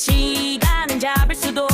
시간은 잡을 수도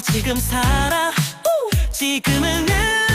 지금 살아. 지금은 내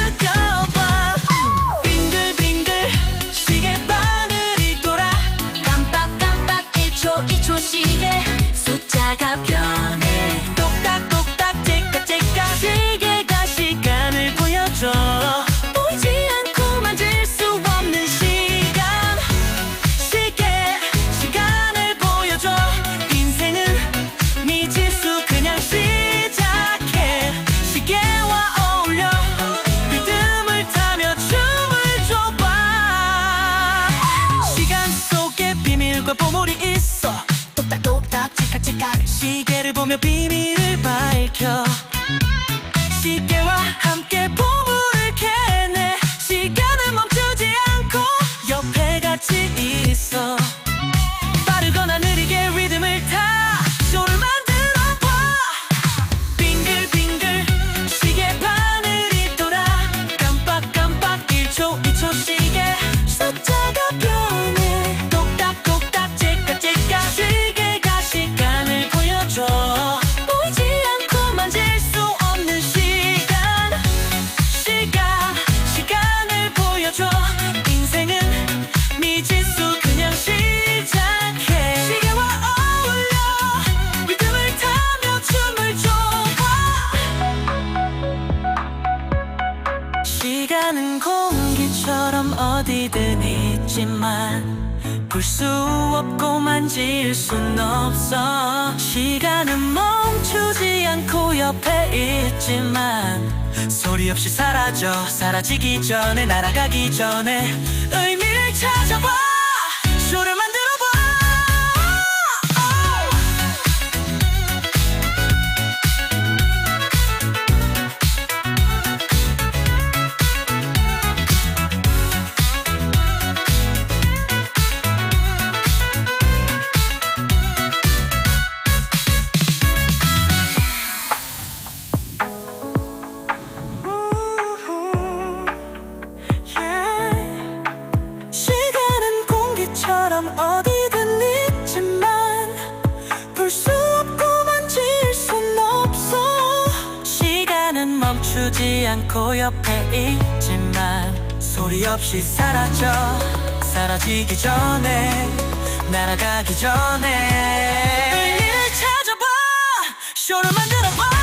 볼 수 없고 만질 순 없어. 시간은 멈추지 않고 옆에 있지만 소리 없이 사라져. 사라지기 전에 날아가기 전에 의미를 찾아봐. 옆에 있지만 소리 없이 사라져. 사라지기 전에 날아가기 전에. 의미를 찾아봐. 쇼를 만들어봐.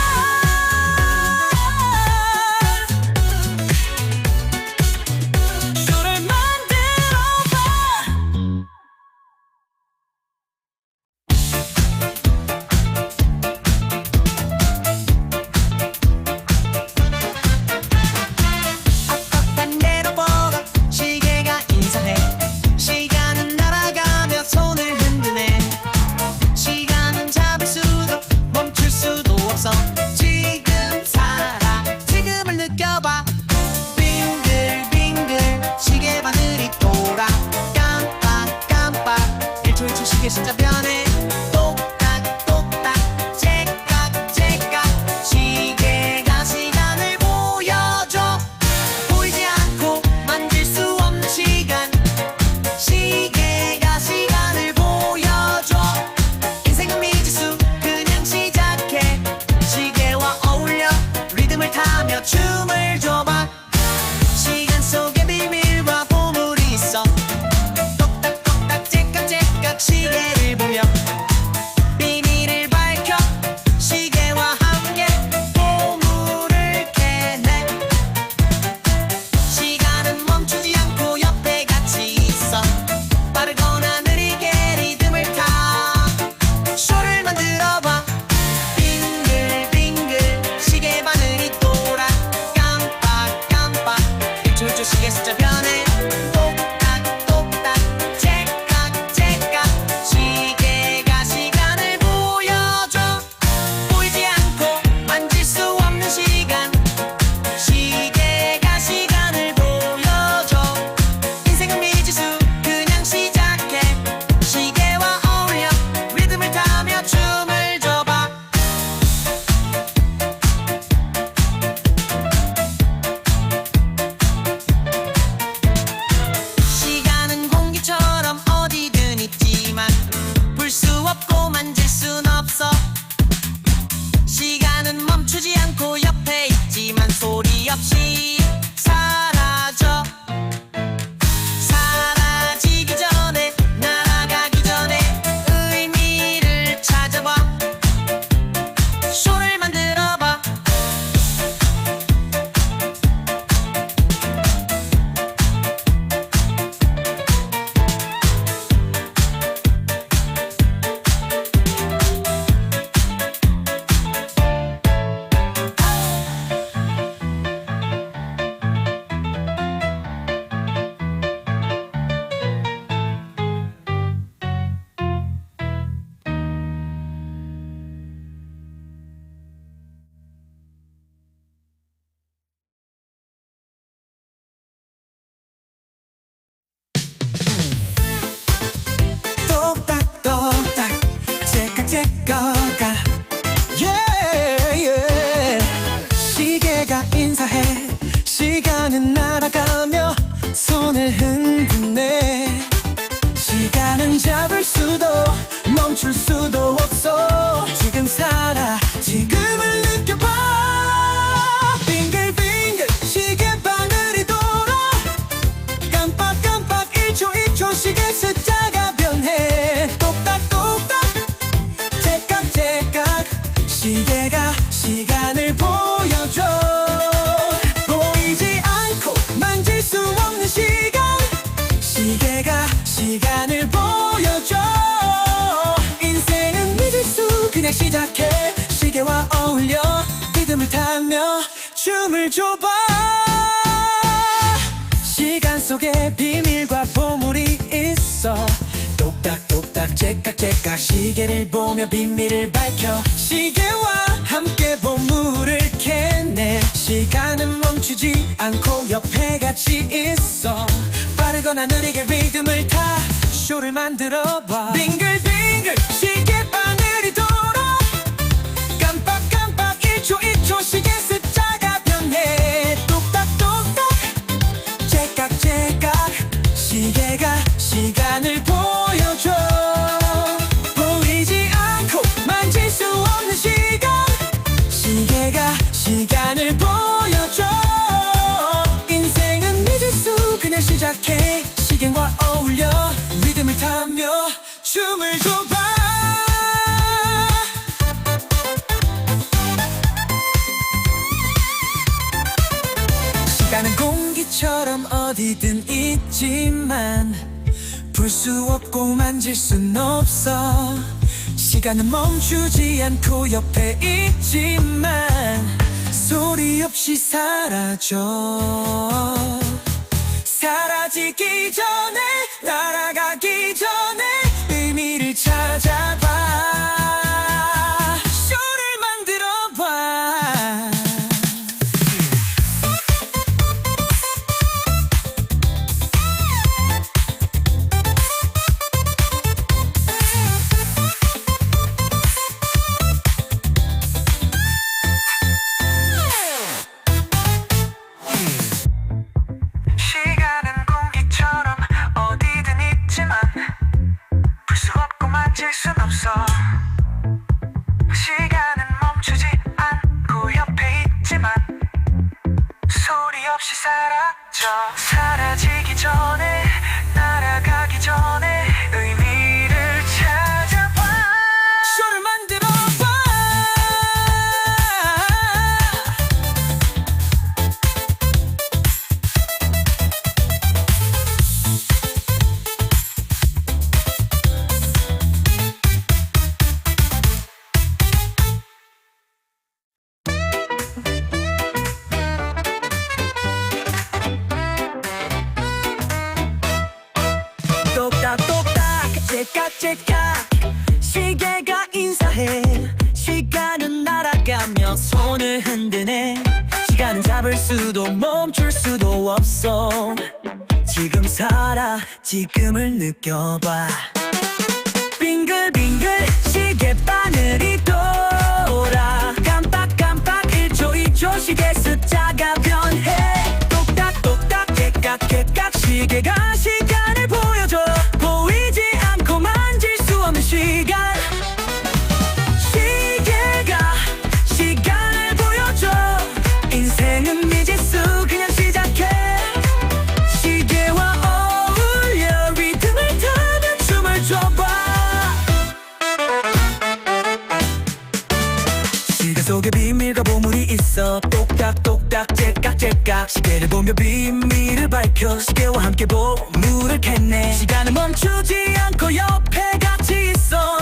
그제 거가. 시계가 인사해. 시간은 날아가며 손을 흔드네. 시간은 잡을 수도 멈출 수도 없어. 지금 살아. 시간을 보여줘. 인생은 믿을 수 그냥 시작해. 시계와 어울려 리듬을 타며 춤을 춰봐. 시간 속에 비밀과 보물이 있어. 똑딱똑딱 째깍째깍 시계를 보며 비밀을 밝혀. 시계와 함께 보물을 캐 내 시간은 멈추지 않고 옆에 같이 있어. 빠르거나 느리게 리듬을 타 쇼를 만들어봐. 빙글빙글 시간은 공기처럼 어디든 있지만 불수 없고 만질 순 없어. 시간은 멈추지 않고 옆에 있지만 소리 없이 사라져. 사라지기 전에 날아가기 전에 의미를 찾아 지금을 느껴봐. 빙글빙글 시계 바늘이 돌아. 깜빡깜빡 1초 2초 시계 숫자가 변해. 똑딱똑딱 깨깍깨깍 시계가 있어 똑딱똑딱 째깍째깍. 시계를 보며 비밀을 밝혀 시계와 함께 보물을 캐내. 시간은 멈추지 않고 옆에 같이 있어.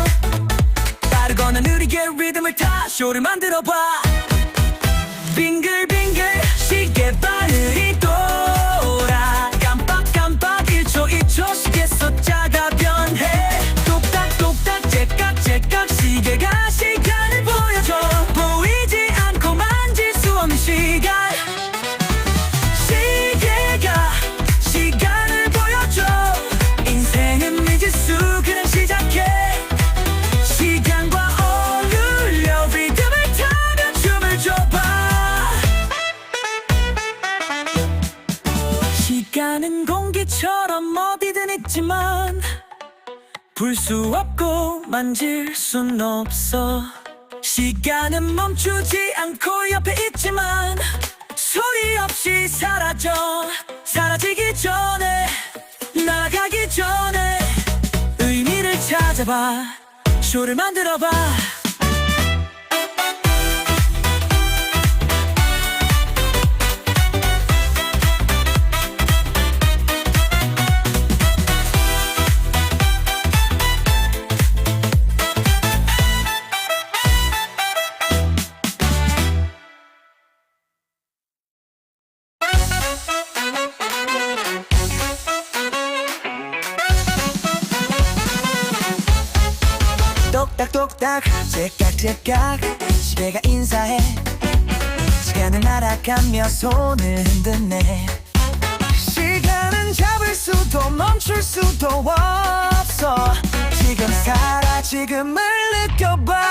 빠르거나 느리게 리듬을 타 쇼를 만들어봐. 빙글빙글 시계 바늘이 돌아. 깜빡깜빡 1초 2초 시계 숫자가 변해. 똑딱똑딱 째깍째깍 시계가 시간 불수 없고 만질 순 없어. 시간은 멈추지 않고 옆에 있지만 소리 없이 사라져. 사라지기 전에 나가기 전에 의미를 찾아봐. 쇼를 만들어봐 손을 흔드네 시간은 잡을 수도 멈출 수도 없어. 지금 살아 지금을 느껴봐.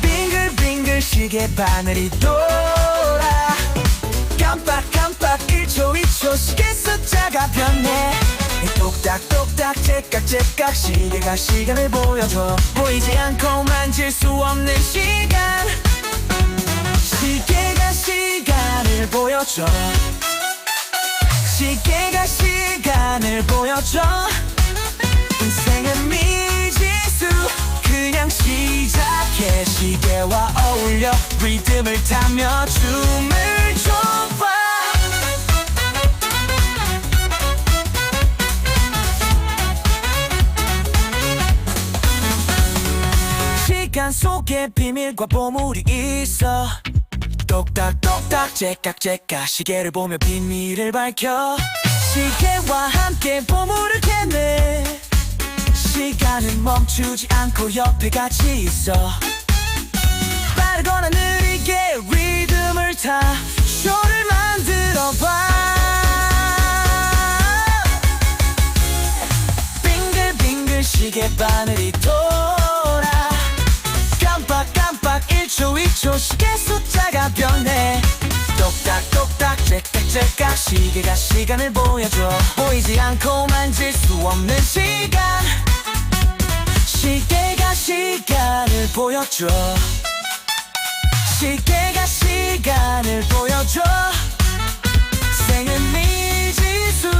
빙글빙글 시계 바늘이 돌아. 깜빡깜빡 1초 2초 시계 숫자가 변해. 똑딱똑딱 째깍째깍 시계가 시간을 보여줘. 보이지 않고 만질 수 없는 시간 시계가 시간을 보여줘. 시계가 시간을 보여줘. 인생은 미지수 그냥 시작해. 시계와 어울려 리듬을 타며 춤을 춰봐. 시간 속에 비밀과 보물이 있어 똑딱똑딱 째깍째깍. 시계를 보며 비밀을 밝혀. 시계와 함께 보물을 캐내. 시간은 멈추지 않고 옆에 같이 있어. 빠르거나 느리게 리듬을 타. 쇼를 만들어봐. 빙글빙글 시계 바늘이 돌 시계가 시간을 보여줘. 보이지 않고 만질 수 없는 시간. 시계가 시간을 보여줘. 시계가 시간을 보여줘. 생은 미지수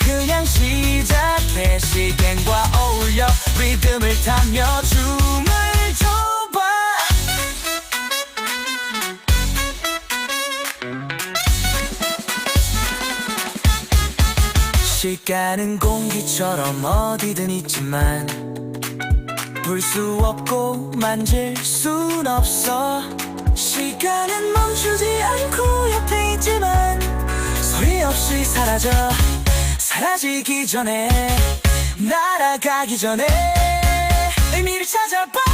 그냥 시작해. 시간과 어울려 리듬을 타며 춤을 시간은 공기처럼 어디든 있지만 볼 수 없고 만질 순 없어. 시간은 멈추지 않고 옆에 있지만 소리 없이 사라져. 사라지기 전에 날아가기 전에 의미를 찾아봐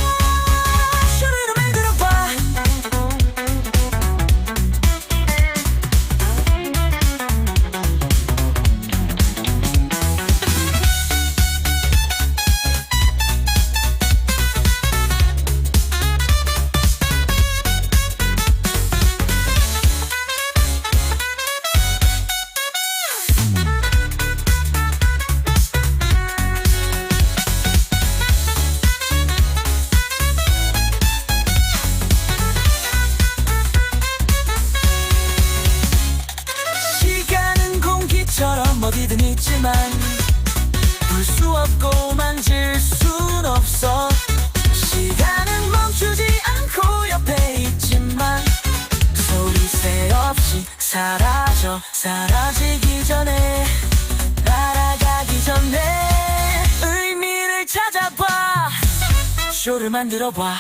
사라지기 전에 날아가기 전에 의미를 찾아봐. 쇼를 만들어봐